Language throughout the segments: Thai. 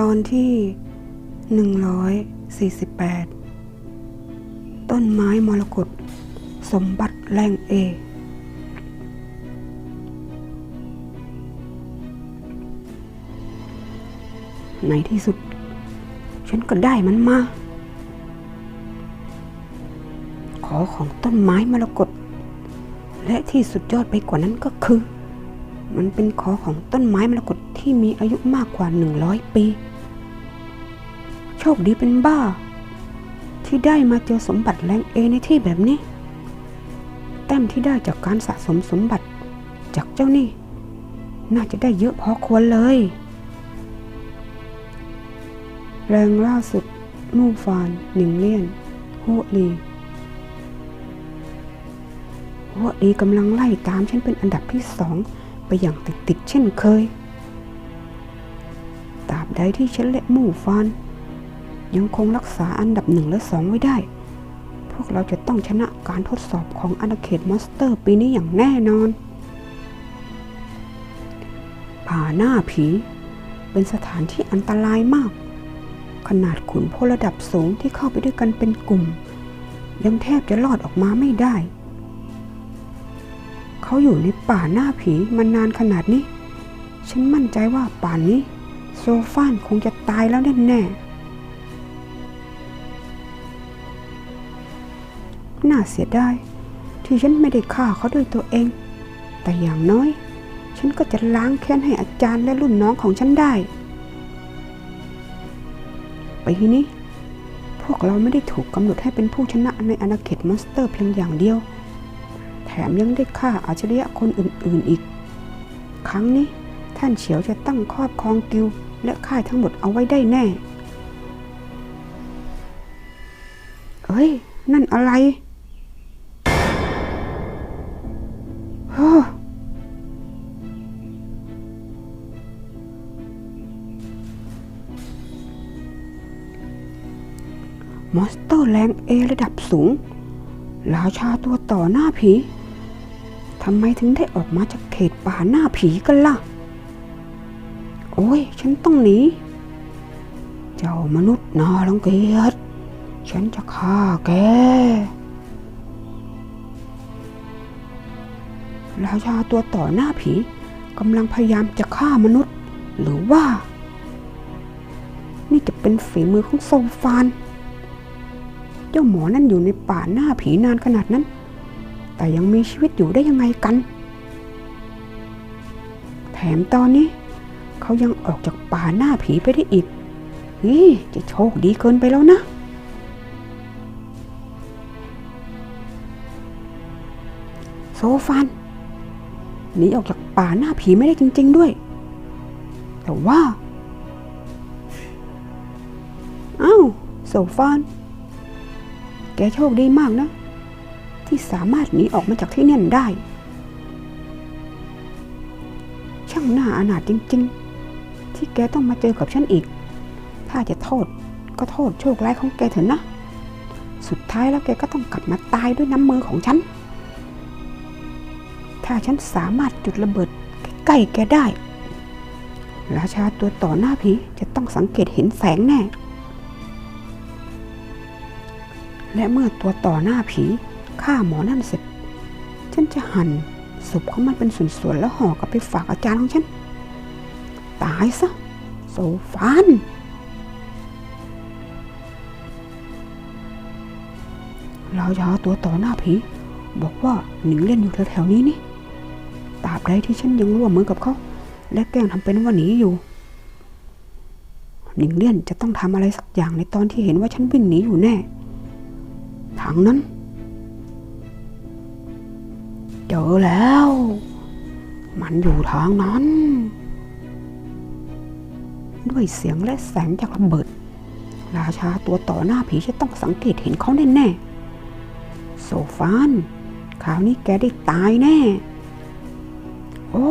ตอนที่ 148 ต้นไม้มรกตสมบัติแรงเอ ในที่สุด ฉันก็ได้มันมา ขอของต้นไม้มรกตและที่สุดยอดไปกว่านั้นก็คือ มันเป็นขอของต้นไม้มรกตที่มีอายุมากกว่า 100 ปี โชคดีเป็นบ้า ที่ได้มาเจอสมบัติแรงเอในที่แบบนี้ แต้มที่ได้จากการสะสมสมบัติจากเจ้านี่ น่าจะได้เยอะพอควรเลย แรงล่าสุดมู่ฟานหนิงเลี่ยนหัวลีหัวลีกำลังไล่ตามฉันเป็นอันดับที่สอง ไปอย่างติดติดเช่นเคยตราบใดที่ฉันและมู่ฟานยังคงรักษาอันดับหนึ่งและสองไว้ได้ พวกเราจะต้องชนะการทดสอบของอาณาเขตมอนสเตอร์ปีนี้อย่างแน่นอนป่าหน้าผีเป็นสถานที่อันตรายมาก ขนาดขุนพลระดับสูงที่เข้าไปด้วยกันเป็นกลุ่ม ยังแทบจะรอดออกมาไม่ได้ เขาอยู่ในป่าหน้าผีมานานขนาดนี้ ฉันมั่นใจว่าป่านนี้ โซฟานคงจะตายแล้วแน่ๆน่าเสียดายที่ฉันไม่ได้ฆ่าเขาด้วยตัวเอง แต่อย่างน้อย ฉันก็จะล้างแค้นให้อาจารย์และรุ่นน้องของฉันได้ไปทีนี้ พวกเราไม่ได้ถูกกำหนดให้เป็นผู้ชนะในอาณาเขตมอนสเตอร์เพียงอย่างเดียว มยังได้ฆ่าอาชญะคนอื่นๆอีก ครั้งนี้ท่านเฉียวจะตั้งครอบครองกิวและค่ายทั้งหมดเอาไว้ได้แน่ เอ้ย นั่นอะไรโอ้มอนสเตอร์แรงเอระดับสูงราชาตัวต่อหน้าผี ทำไมถึงได้ออกมาจากเขตป่าหน้าผีกันล่ะ โอ้ย ฉันต้องหนี เจ้ามนุษย์นาลังเกียจฉันจะฆ่าแก ราชาตัวต่อหน้าผีกำลังพยายามจะฆ่ามนุษย์ หรือว่า นี่จะเป็นฝีมือของโซฟาน เจ้าหมอนั่นอยู่ในป่าหน้าผีนานขนาดนั้น แต่ยังมีชีวิตอยู่ได้ยังไงกัน แถมตอนนี้ เขายังออกจากป่าหน้าผีไปได้อีกเฮ้ยจะโชคดีเกินไปแล้วนะ โซฟานหนีออกจากป่าหน้าผีไม่ได้จริง ๆด้วย แต่ว่าเอ้าโซฟาน แกโชคดีมากนะ ที่สามารถหนีออกมาจากที่นั่นได้ ช่างน่าอนาถจริง ๆ ที่แกต้องมาเจอกับฉันอีก ถ้าจะโทษก็โทษโชคร้ายของแกเถอะนะ สุดท้ายแล้วแกก็ต้องกลับมาตายด้วยน้ำมือของฉัน ถ้าฉันสามารถจุดระเบิดใกล้แกได้ ราชาตัวต่อหน้าผีจะต้องสังเกตเห็นแสงแน่และเมื่อตัวต่อหน้าผี ฆ่าหมอนั่นเสร็จ ฉันจะหั่นศพของมันเป็นส่วนๆแล้วห่อกลับไปฝากอาจารย์ของฉัน ตายซะโซฟานเราจะเอาตัวต่อหน้าผี บอกว่าหนิงเล่นอยู่แถวๆนี้นี่ตราบใดที่ฉันยังร่วมมือกับเขา และแกล้งทำเป็นว่าหนีอยู่ หนิงเลี่ยนจะต้องทำอะไรสักอย่างในตอนที่เห็นว่าฉันวิ่งหนีอยู่แน่ทางนั้น เจอแล้ว มันอยู่ทางนั้น ด้วยเสียงและแสงจากระเบิด ราชาตัวต่อหน้าผีจะต้องสังเกตเห็นเขาแน่ๆโซฟานคราวนี้แกได้ตายแน่ โอ้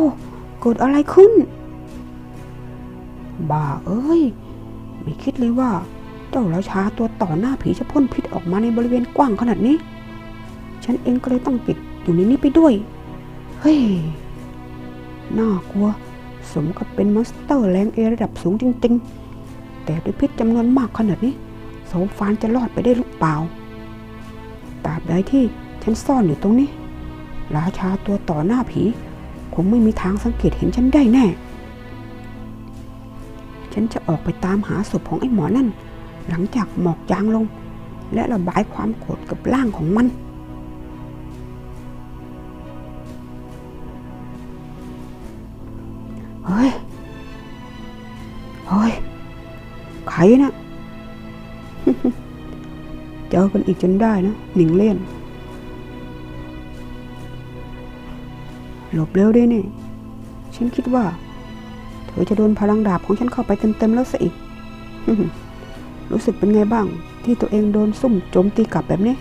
เกิดอะไรขึ้น บ้าเอ้ย ไม่คิดเลยว่า เจ้าราชาตัวต่อหน้าผีจะพ่นพิษออกมาในบริเวณกว้างขนาดนี้ ฉันเองก็เลยต้องติด อยู่ในนี้ไปด้วย เฮ้ย น่ากลัว สมกับเป็นมอนสเตอร์แรงเอระดับสูงจริง ๆ แต่ด้วยพิษจำนวนมากขนาดนี้โซฟานจะรอดไปได้หรือเปล่า ตราบใดที่ฉันซ่อนอยู่ตรงนี้ ราชาตัวต่อหน้าผี คงไม่มีทางสังเกตเห็นฉันได้แน่ ฉันจะออกไปตามหาศพของไอ้หมอนั่น หลังจากหมอกจางลง และระบายความโกรธกับร่างของมัน นะ เจอกันอีกจนได้นะ หนิงเลี่ยน หลบเร็วด้วยนี่ ฉันคิดว่า เธอจะโดนพลังดาบของฉันเข้าไปเต็มๆแล้วซะอีกรู้สึกเป็นไงบ้าง ที่ตัวเองโดนซุ่มโจมตีกลับแบบนี้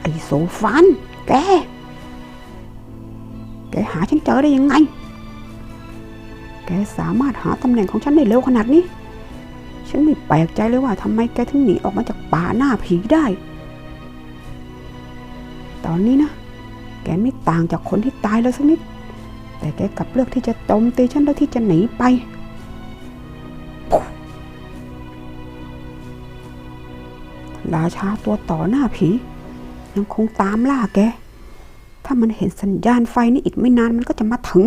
ไอ้โซฟานแก แกหาฉันเจอได้ยังไง แกสามารถหาตำแหน่งของฉันได้เร็วขนาดนี้ ฉันไม่แปลกใจเลยว่าทำไมแกถึงหนีออกมาจากป่าหน้าผีได้ ตอนนี้นะ แกไม่ต่างจากคนที่ตายแล้วสักนิด แต่แกกลับเลือกที่จะโจมตีฉันแล้วที่จะหนีไป ราชาตัวต่อหน้าผี ยังคงตามล่าแก ถ้ามันเห็นสัญญาณไฟนี่อีกไม่นานมันก็จะมาถึง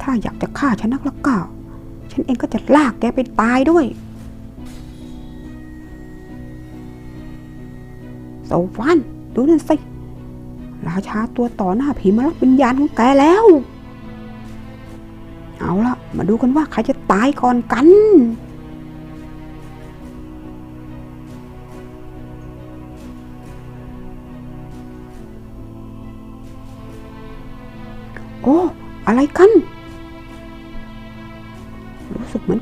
ถ้าอยากจะฆ่าฉันนักแล้วก็ ฉันเองก็จะลากแกไปตายด้วยโซฟานดูนั่นสิ ราชาตัวต่อหน้าผีมารับวิญญาณของแกแล้ว เอาละมาดูกันว่าใครจะตายก่อนกันโอ้ อะไรกัน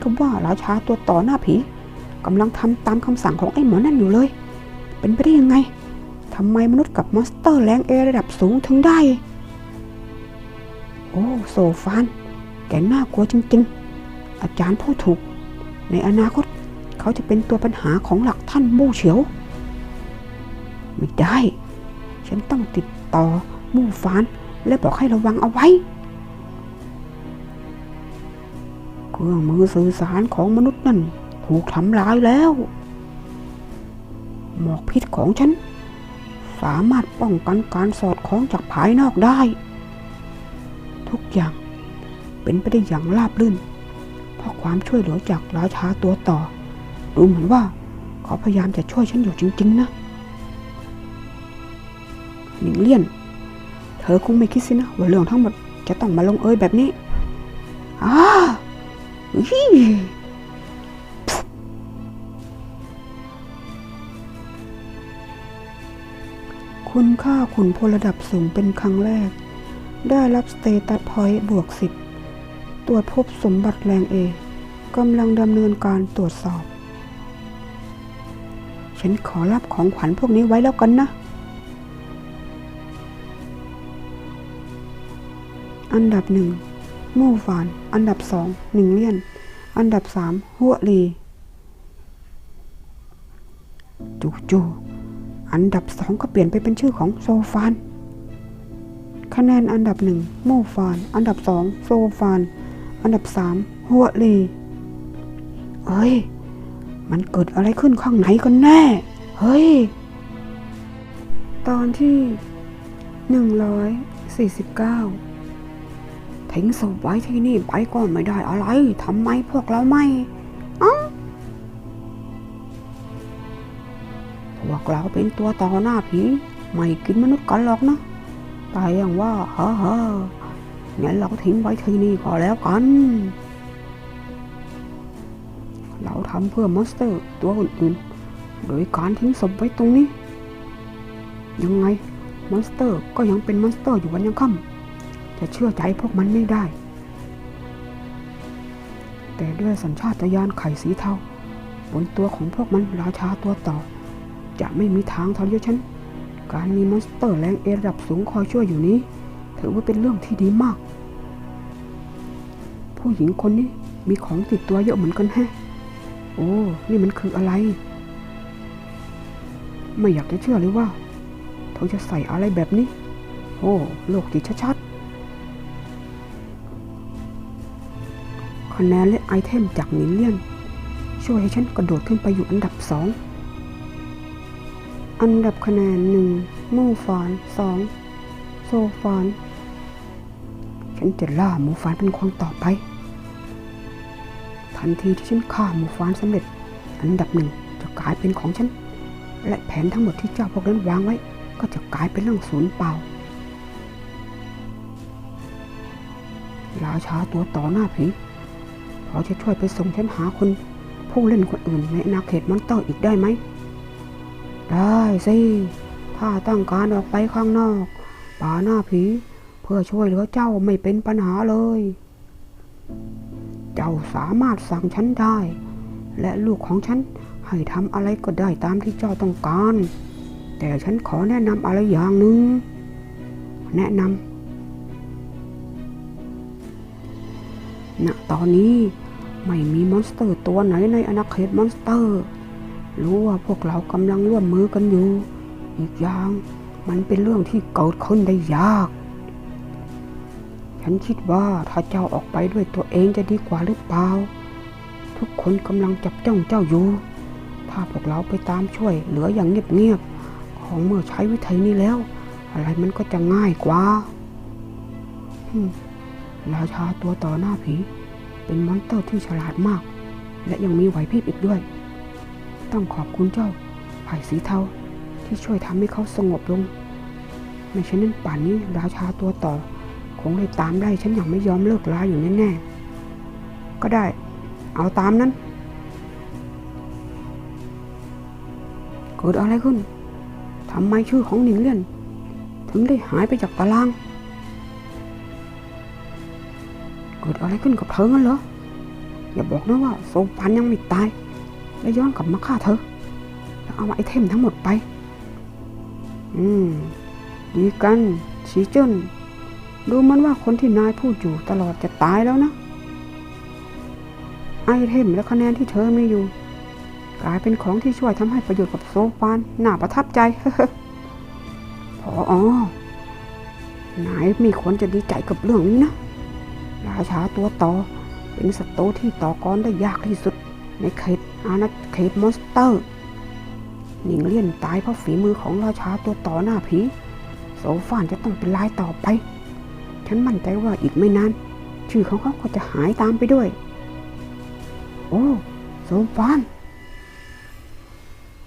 กับว่าราชาตัวต่อหน้าผีกำลังทำตามคำสั่งของไอ้หมอนั่นอยู่เลย เป็นไปได้ยังไงทำไมมนุษย์กับมอนสเตอร์แรงเอระดับสูงถึงได้ โอ้โซฟาน แกน่ากลัวจริงๆ อาจารย์พูดถูก ในอนาคตเขาจะเป็นตัวปัญหาของหลักท่านมู่เฉียว ไม่ได้ ฉันต้องติดต่อมู่ฟาน และบอกให้ระวังเอาไว้ เครื่องมือสื่อสารของมนุษย์นั่นถูกทำลายแล้ว หมอกพิษของฉัน สามารถป้องกันการสอดคล้องจากภายนอกได้ ทุกอย่างเป็นไปได้อย่างราบรื่น เพราะความช่วยเหลือจากราชาตัวต่อ ดูเหมือนว่าเขาพยายามจะช่วยฉันอยู่จริง ๆ นะหนิงเลี่ยน เธอคงไม่คิดสินะว่าเรื่องทั้งหมดจะต้องมาลงเอยแบบนี้อ้า คุณค่าขุนพลระดับสูงเป็นครั้งแรก ได้รับสเตตัสพอยต์บวกสิบตรวจพบสมบัติแรงเอกำลังดำเนินการตรวจสอบ ฉันขอรับของขวัญพวกนี้ไว้แล้วกันนะ อันดับหนึ่ง มู่ฟาน อันดับสองหนึ่งเลี่ยน อันดับสามหัวลีจู่ๆอันดับสองก็เปลี่ยนไปเป็นชื่อของโซฟาน คะแนนอันดับหนึ่งมู่ฟาน อันดับสองโซฟาน อันดับสามหัวลีเฮ้ย มันเกิดอะไรขึ้นข้างไหนกันแน่ เฮ้ย ตอนที่หนึ่งร้อยสี่สิบเก้า ทิ้งศพไว้ที่นี่ไปก็ไม่ได้อะไรทำไมพวกเราไม่พวกเราเป็นตัวต่อหน้าผีไม่กินมนุษย์กันหรอกนะแต่อย่างว่าเฮ้อเฮ้องั้นเราทิ้งไว้ที่นี่ก็แล้วกัน เราทำเพื่อมอนสเตอร์ตัวอื่นๆ โดยการทิ้งศพไว้ตรงนี้ ยังไงมอนสเตอร์ก็ยังเป็นมอนสเตอร์อยู่วันยังค่ำ จะเชื่อใจพวกมันไม่ได้ แต่ด้วยสัญชาตญาณไข่สีเทาบนตัวของพวกมันราชาตัวต่อ จะไม่มีทางทรยศฉัน การมีมอนสเตอร์แรงเอระดับสูงคอยช่วยอยู่นี้ ถือว่าเป็นเรื่องที่ดีมาก ผู้หญิงคนนี้มีของติดตัวเยอะเหมือนกันแฮะ โอ้ นี่มันคืออะไร ไม่อยากจะเชื่อเลยว่า เธอจะใส่อะไรแบบนี้ โอ้ โลกจิตชัด คะแนนและไอเทมจากนิเลียน ช่วยให้ฉันกระโดดขึ้นไปอยู่อันดับสองอันดับคะแนนหนึ่งมู่ฟานสองโซฟาน ฉันจะล่าหมูฟานเป็นคนต่อไป ทันทีที่ฉันฆ่าหมูฟานสำเร็จ อันดับหนึ่งจะกลายเป็นของฉัน และแผนทั้งหมดที่เจ้าพวกนั้นวางไว้ ก็จะกลายเป็นเรื่องศูนย์เปล่าราชาตัวต่อหน้าผี พอจะช่วยไปส่งฉันหาคนผู้เล่นคนอื่นในอาณาเขตมอนเตอร์อีกได้ไหม ได้สิ ถ้าต้องการออกไปข้างนอกป่าหน้าผี เพื่อช่วยเหลือเจ้าไม่เป็นปัญหาเลย เจ้าสามารถสั่งฉันได้ และลูกของฉันให้ทำอะไรก็ได้ตามที่เจ้าต้องการ แต่ฉันขอแนะนำอะไรอย่างหนึ่งแนะนำณตอนนี้ ไม่มีมอนสเตอร์ตัวไหนในอาณาเขตมอนสเตอร์ รู้ว่าพวกเรากำลังร่วมมือกันอยู่ อีกอย่างมันเป็นเรื่องที่เกิดขึ้นได้ยาก ฉันคิดว่าถ้าเจ้าออกไปด้วยตัวเองจะดีกว่าหรือเปล่า ทุกคนกำลังจับจ้องเจ้าอยู่ ถ้าพวกเราไปตามช่วยเหลืออย่างเงียบๆ ของเมื่อใช้วิธีนี้แล้ว อะไรมันก็จะง่ายกว่าฮึ่มราชาตัวต่อหน้าผี เป็นมอนสเตอร์ที่ฉลาดมาก และยังมีไหวพริบอีกด้วย ต้องขอบคุณเจ้าไผ่สีเทาที่ช่วยทำให้เขาสงบลง ไม่เช่นนั้นป่านนี้ราชาตัวต่อคงเลยตามไล่ฉันอย่างไม่ยอมเลิกลาอยู่แน่ๆ ก็ได้ เอาตามนั้น เกิดอะไรขึ้นทำไมชื่อของหนิงเลี่ยน ถึงได้หายไปจากตาราง เกิดอะไรขึ้นกับเธองั้นเหรอ อย่าบอกนะว่าโซฟันยังไม่ตาย แล้วย้อนกลับมาฆ่าเธอ แล้วเอาไอเทมทั้งหมดไป อืม ดีกันชีเจิ้นดูเหมันว่าคนที่นายพูดอยู่ตลอดจะตายแล้วนะ ไอเทมและคะแนนที่เธอมีอยู่ กลายเป็นของที่ช่วยทำให้ประโยชน์กับโซฟานน่าประทับใจพออ๋อนายมีควรจะดีใจกับเรื่องนี้นะ ราชาตัวต่อ เป็นศัตรูที่ต่อกรได้ยากที่สุด ในเขตอาณาเขตมอนสเตอร์ หนิงเลี่ยนตายเพราะฝีมือของราชาตัวต่อหน้าผีโซฟานจะต้องเป็นลายต่อไป ฉันมั่นใจว่าอีกไม่นาน ชื่อของเขาก็จะหายตามไปด้วย โอ้โซฟาน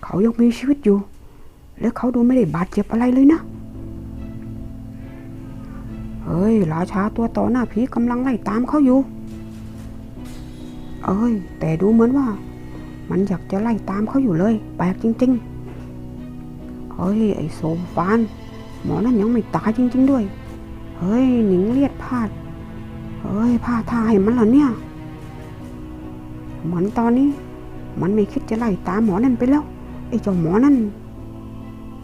เขายังมีชีวิตอยู่ และเขาดูไม่ได้บาดเจ็บอะไรเลยนะ เฮ้ยราชาตัวต่อหน้าผีกำลังไล่ตามเขาอยู่ เอ้ย แต่ดูเหมือนว่า มันอยากจะไล่ตามเขาอยู่เลย แปลกจริงๆ เฮ้ย ไอโซฟาน หมอนั่นยังไม่ตายจริง ๆ ด้วย เฮ้ย หนิงเลียดพลาด เฮ้ยพลาดท่าให้มันเหรอเนี่ย เหมือนตอนนี้ มันไม่คิดจะไล่ตามหมอนั่นไปแล้ว ไอ้เจ้าหมอนั่น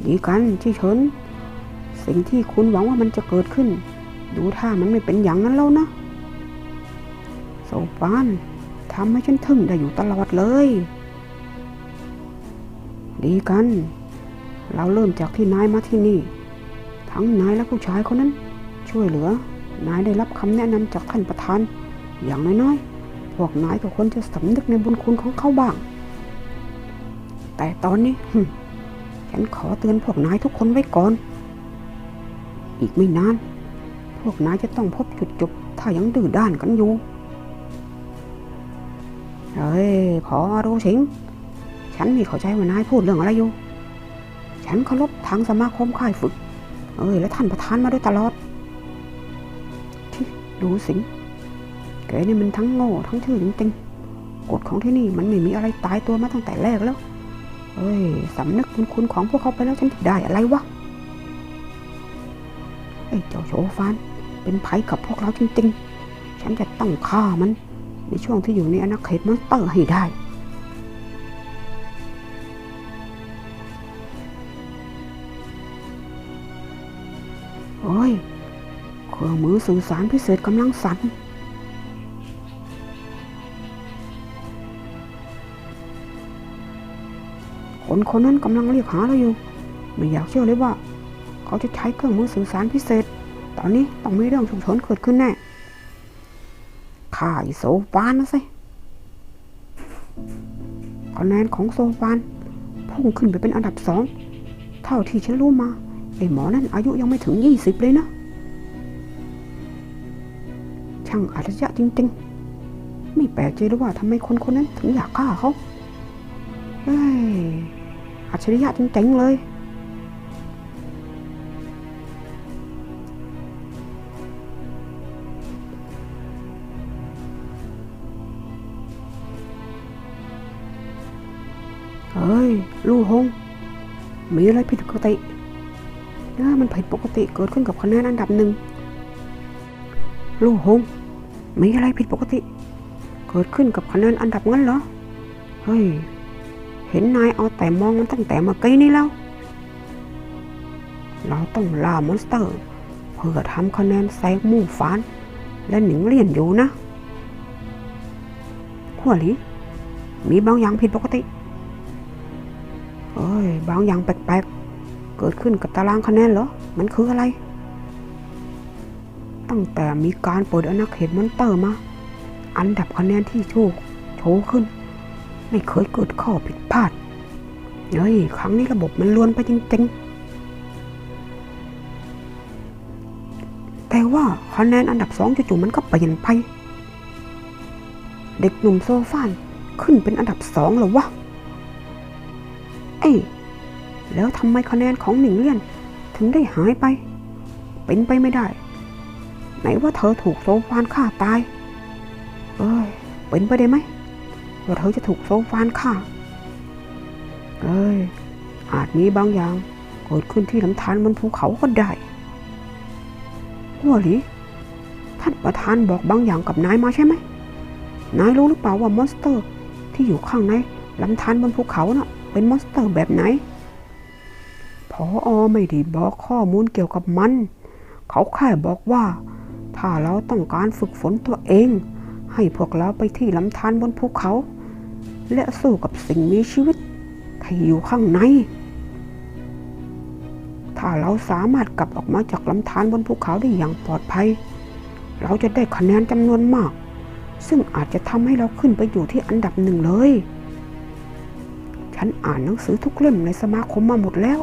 ดีกันที่เฉินสิ่งที่คุณหวังว่ามันจะเกิดขึ้น ดูท่ามันไม่เป็นอย่างนั้นแล้วนะโซฟานทำให้ฉันทึ่งได้อยู่ตลอดเลย ดีกัน เราเริ่มจากที่นายมาที่นี่ ทั้งนายและผู้ชายคนนั้น ช่วยเหลือนายได้รับคำแนะนำจากท่านประธาน อย่างน้อยๆ พวกนายก็ควรจะสำนึกในบุญคุณของเขาบ้าง แต่ตอนนี้ฉันขอเตือนพวกนายทุกคนไว้ก่อน อีกไม่นาน พวกนายจะต้องพบจุดจบ ถ้ายังดื้อด้านกันอยู่ เฮ้ยพอรู้สิง ฉันไม่เข้าใจว่านายพูดเรื่องอะไรอยู่ ฉันเคารพทางสมาคมค่ายฝึก เอ้ย และท่านประธานมาโดยตลอด ที่ดูสิง แกนี่มันทั้งโง่ทั้งชื่อจริงๆกฎของที่นี่มันไม่มีอะไรตายตัวมาตั้งแต่แรกแล้ว เอ้ย สำนึกบุญคุณของพวกเขาไปแล้วฉันจะได้อะไรวะไอ้เจ้าโชฟาน เป็นภัยกับพวกเราจริงๆ ฉันจะต้องฆ่ามัน ในช่วงที่อยู่ในอาณาเขตมอนสเตอร์ให้ได้โอ้ยเครื่องมือสื่อสารพิเศษกำลังสั่นคนคนนั้นกำลังเรียกหาเราอยู่ ไม่อยากเชื่อเลยว่า เขาจะใช้เครื่องมือสื่อสารพิเศษ ตอนนี้ต้องมีเรื่องฉุกเฉินเกิดขึ้นแน่ใครฆ่าไอ้โซฟานนะสิคะแนนของโซฟานพุ่งขึ้นไปเป็นอันดับสอง เท่าที่ฉันรู้มา ไอ้หมอนั่นอายุยังไม่ถึงยี่สิบเลยนะ ช่างอัจฉริยะจริงๆ ไม่แปลกใจเลยว่าทำไมคนคนนั้นถึงอยากฆ่าเขาเฮ้ยอัจฉริยะจริงๆเลย เฮ้ย ลู่ฮงมีอะไรผิดปกตินะมันผิดปกติเกิดขึ้นกับคะแนนอันดับหนึ่ง ลู่ฮงมีอะไรผิดปกติ เกิดขึ้นกับคะแนนอันดับงั้นเหรอ เฮ้ย เห็นนายเอาแต่มองมันตั้งแต่เมื่อกี้นี้แล้ว เราต้องล่ามอนสเตอร์ เพื่อทำคะแนนแซงมู่ฟาน และหนิงเลี่ยนอยู่นะหัวหลีมีบางอย่างผิดปกติ เอ้ย บางอย่างแปลกๆ เกิดขึ้นกับตารางคะแนนเหรอ มันคืออะไร ตั้งแต่มีการเปิดอาณาเขตมอนเตอร์มา อันดับคะแนนที่โชว์โชว์ขึ้น ไม่เคยเกิดข้อผิดพลาด เฮ้ย ครั้งนี้ระบบมันลวนไปจริง ๆ แต่ว่าคะแนนอันดับสองจู่ๆมันก็เปลี่ยนไป เด็กหนุ่มโซฟานขึ้นเป็นอันดับสองหรอวะ เอ้แล้วทำไมคะแนนของหนิงเลี่ยน ถึงได้หายไป เป็นไปไม่ได้ ไหนว่าเธอถูกโซฟานฆ่าตาย เอ้ย เป็นไปได้ไหม ว่าเธอจะถูกโซฟานฆ่า เอ้ย อาจมีบางอย่างเกิดขึ้นที่ลำธารบนภูเขาก็ได้หัวหลีท่านประธานบอกบางอย่างกับนายมาใช่ไหม นายรู้หรือเปล่าว่ามอนสเตอร์ที่อยู่ข้างในลำธารบนภูเขาน่ะ เป็นมอนสเตอร์แบบไหนพออไม่ได้บอกข้อมูลเกี่ยวกับมัน เขาแค่บอกว่า ถ้าเราต้องการฝึกฝนตัวเอง ให้พวกเราไปที่ลำธารบนภูเขา และสู้กับสิ่งมีชีวิตที่อยู่ข้างใน ถ้าเราสามารถกลับออกมาจากลำธารบนภูเขาได้อย่างปลอดภัย เราจะได้คะแนนจำนวนมาก ซึ่งอาจจะทำให้เราขึ้นไปอยู่ที่อันดับหนึ่งเลย ฉันอ่านหนังสือทุกเล่มในสมาคมมาหมดแล้ว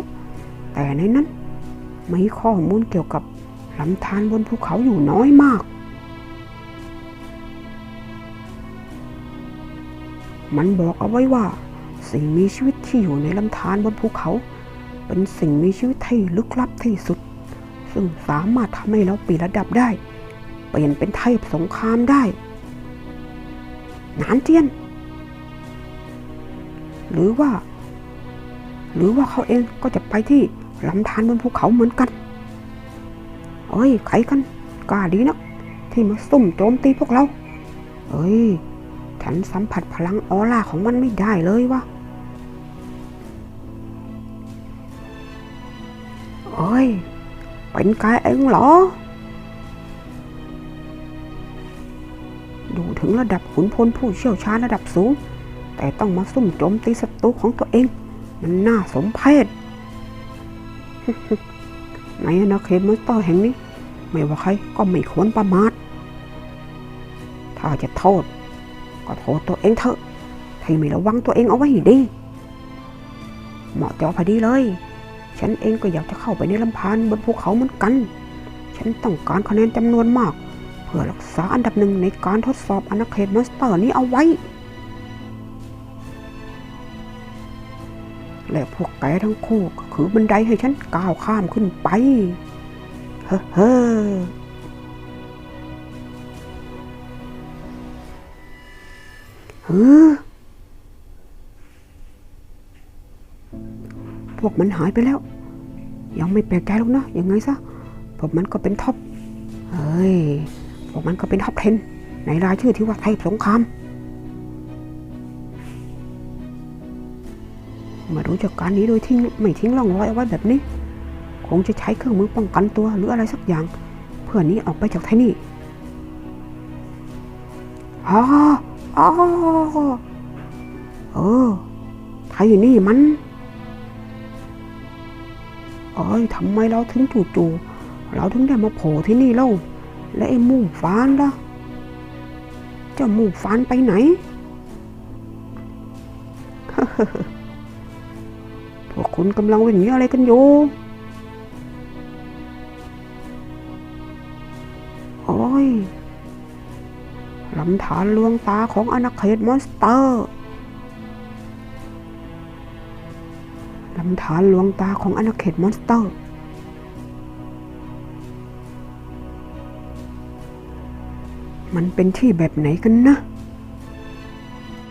แต่ในนั้นมีข้อมูลเกี่ยวกับลำธารบนภูเขาอยู่น้อยมาก มันบอกเอาไว้ว่า สิ่งมีชีวิตที่อยู่ในลำธารบนภูเขา เป็นสิ่งมีชีวิตที่ลึกลับที่สุด ซึ่งสามารถทำให้เราปีนระดับได้ เปลี่ยนเป็นเทพสงครามได้ นานเจียน หรือว่า หรือว่าเขาเองก็จะไปที่ลำธารบนภูเขาเหมือนกัน เอ้ยใครกันกล้าดีนักที่มาซุ่มโจมตีพวกเรา เอ้ย ฉันสัมผัสพลังออร่าของมันไม่ได้เลยวะเอ้ย เป็นกายเองเหรอ ดูถึงระดับขุนพลผู้เชี่ยวชาญระดับสูง แต่ต้องมาซุ่มโจมตีศัตรูของตัวเอง มันน่าสมเพชในอาณาเขตมอนสเตอร์แห่งนี้ ไม่ว่าใครก็ไม่ควรประมาท ถ้าจะโทษ ก็โทษตัวเองเถอะที่ไม่ระวังตัวเองเอาไว้ดี เหมาะเจอพอดีเลย ฉันเองก็อยากจะเข้าไปในลำพานบนภูเขาเหมือนกัน ฉันต้องการคะแนนจำนวนมาก เพื่อรักษาอันดับหนึ่งในการทดสอบอาณาเขตมอนสเตอร์นี้เอาไว้ และพวกแกทั้งคู่ก็คือบันไดให้ฉันก้าวข้ามขึ้นไป เฮ้อเฮ้อเฮ้อพวกมันหายไปแล้ว ยังไม่แปลกใจหรอกนะยังไงซะพวกมันก็เป็นท็อป เฮ้ย พวกมันก็เป็นท็อป10ในรายชื่อที่ว่าไทยสงคราม มารู้จักการนี้โดยทิ้งไม่ทิ้งร่องรอยเอาไว้แบบนี้ คงจะใช้เครื่องมือป้องกันตัวหรืออะไรสักอย่าง เพื่อนี้ออกไปจากที่นี่อ๋ออ๋อเออไทยนี่มันเอ้ยทำไมเราถึงจู่ๆเราถึงได้มาโผล่ที่นี่เล่าและไอ้มุ่ฟานล่ะเจ้ามูฟานไปไหน คุณกำลังวิ่งหนีอะไรกันอยู่ โอ้ยลำธารลวงตาของอาณาเขตมอนสเตอร์ลำธารลวงตาของอาณาเขตมอนสเตอร์ มันเป็นที่แบบไหนกันนะ